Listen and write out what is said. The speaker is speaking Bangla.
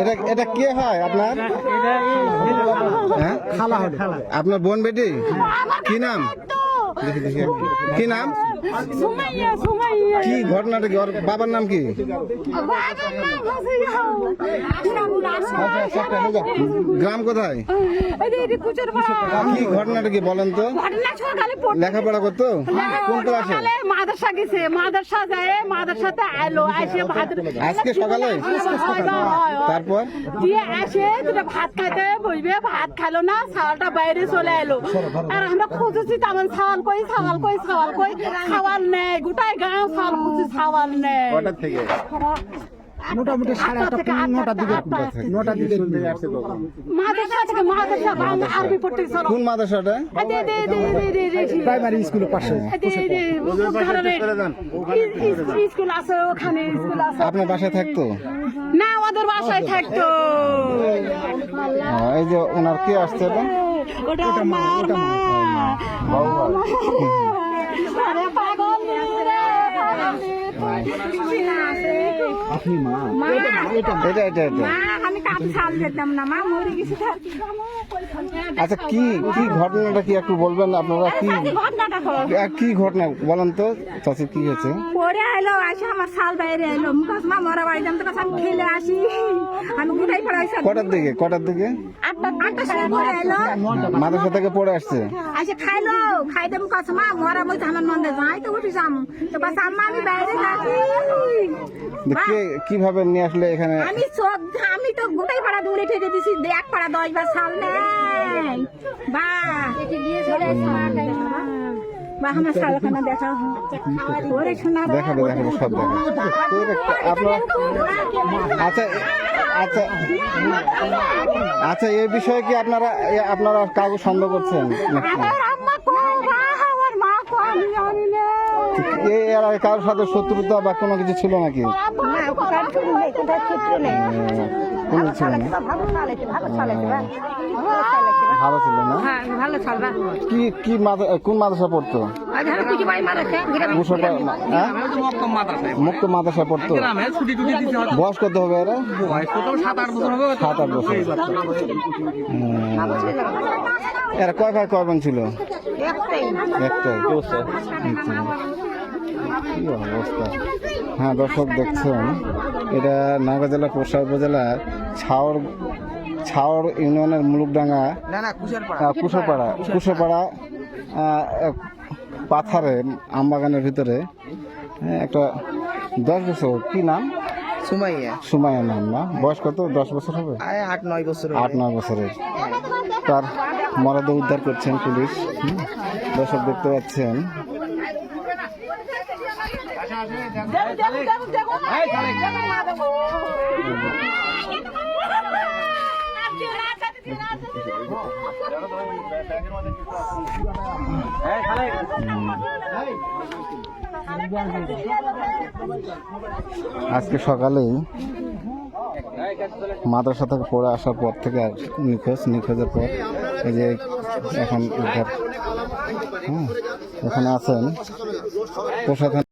এটা এটা কে হয় আপনার? হ্যাঁ? খালা হবে। আপনার বোন বেটি? কি নাম? কি নাম? কি ঘটনাটা কি? বাবার নাম কি? গ্রাম কোথায়? কি ঘটনাটা কি বলেন তো? লেখাপড়া করতো? কোন ক্লাসে? মাদ্রাসা গেছে মাদ্রাসা মাদ্রাসাতে তারপর? আসে ভাত খাইতে ভাত না বাইরে চলে এলো আর আমরা খুঁজেছি তেমন ছাওয়াল কই ছাওয়াল কই কই ছাওয়াল নেই গোটাই গাঁও ছাওয়াল নেই। কটার থেকে? মোটামুটি সাড়ে আটটা নটার দিকে নটার দিকে মাদ্রাসা থেকে মাদ্রাসা বাংলা আরবি পড়তে চলো। কোন মাদ্রাসাটা? এই দে দে দে দে দে দে দে। প্রাইমারি স্কুলের পাশে। এই দে দে ধরনের স্কুল আছে ওখানে স্কুল আছে। আপনার বাসায় থাকতো? না ওদের বাসায় থাকতো। এই যে ওনার কে আসছে ওটা মা মা। এটা এটা এটা। আমি কাপড় ছাল যেতাম না মা মরে গেছি আচ্ছা কি কি ঘটনাটা কি একটু বলবেন? আপনারা কি কি ঘটনা? বলেন তো চাষি কি হয়েছে? পরে এলো আসে আমার শাল বাইরে এলো। মুখাসমা মরা বাড়িতে আমি তো কাছে আমি খেলে আসি। আমি গোটাই পড়াইছি কটার দিকে? কটার দিকে? সময় পরে এলো মাদ্রাসা থেকে পড়ে আসছে? আসে খাইলো মুখাস মা মরা বলছে আমার নন্দে যাই তো উঠি যাম। তো বাস আমি বাইরে কে কীভাবে নিয়ে আসলে এখানে? আমি সব আমি তো গোটাই পাড়া দৌড়ে ঠেকে দিছি এক পাড়া দশ বার সাল নেই আমার শালখানা দেখা ওরে শোনা দেখাবে দেখাবে সব দেখাবে। আপনার আচ্ছা আচ্ছা। আচ্ছা এই বিষয়ে কি আপনারা আপনারা কাগজ সন্দেহ করছেন এর কারোর সাথে শত্রুতা বা কোনো কিছু ছিল নাকি? ভালো চালাইছে ভালো চালাইছে ভালো চালাইছে ভালো ছিল না? হ্যাঁ ভালো চালবা কি কি কোন মাদ্রাসা পড়তো হ্যাঁ? মুক্ত মাদ্রাসা পড়তো? বয়স কত হবে এরা? সাত আট বছর। এরা কয় ভাই কয় বোন ছিল? একটাই। একটাই। আচ্ছা। কি অবস্থা? হ্যাঁ দর্শক দেখছেন এটা নওগাঁ জেলা পোষা উপজেলার ছাওর ছাওর ইউনিয়নের মুলুকডাঙ্গা কুশোপাড়া কুশোপাড়া পাথারে আমবাগানের ভিতরে হ্যাঁ, একটা দশ বছর কি নাম? সুমাইয়া। সুমাইয়া নাম না? বয়স কত? দশ বছর হবে? আট নয় বছর আট নয় বছরের। তার মরদেহ উদ্ধার করছেন পুলিশ। দর্শক দেখতে পাচ্ছেন আজকে সকালেই মাদ্রাসা থেকে পড়ে আসার পর থেকে আর নিখোঁজ, নিখোঁজের পর এই যে এখন হ্যাঁ এখানে আছেন। প্রশাসন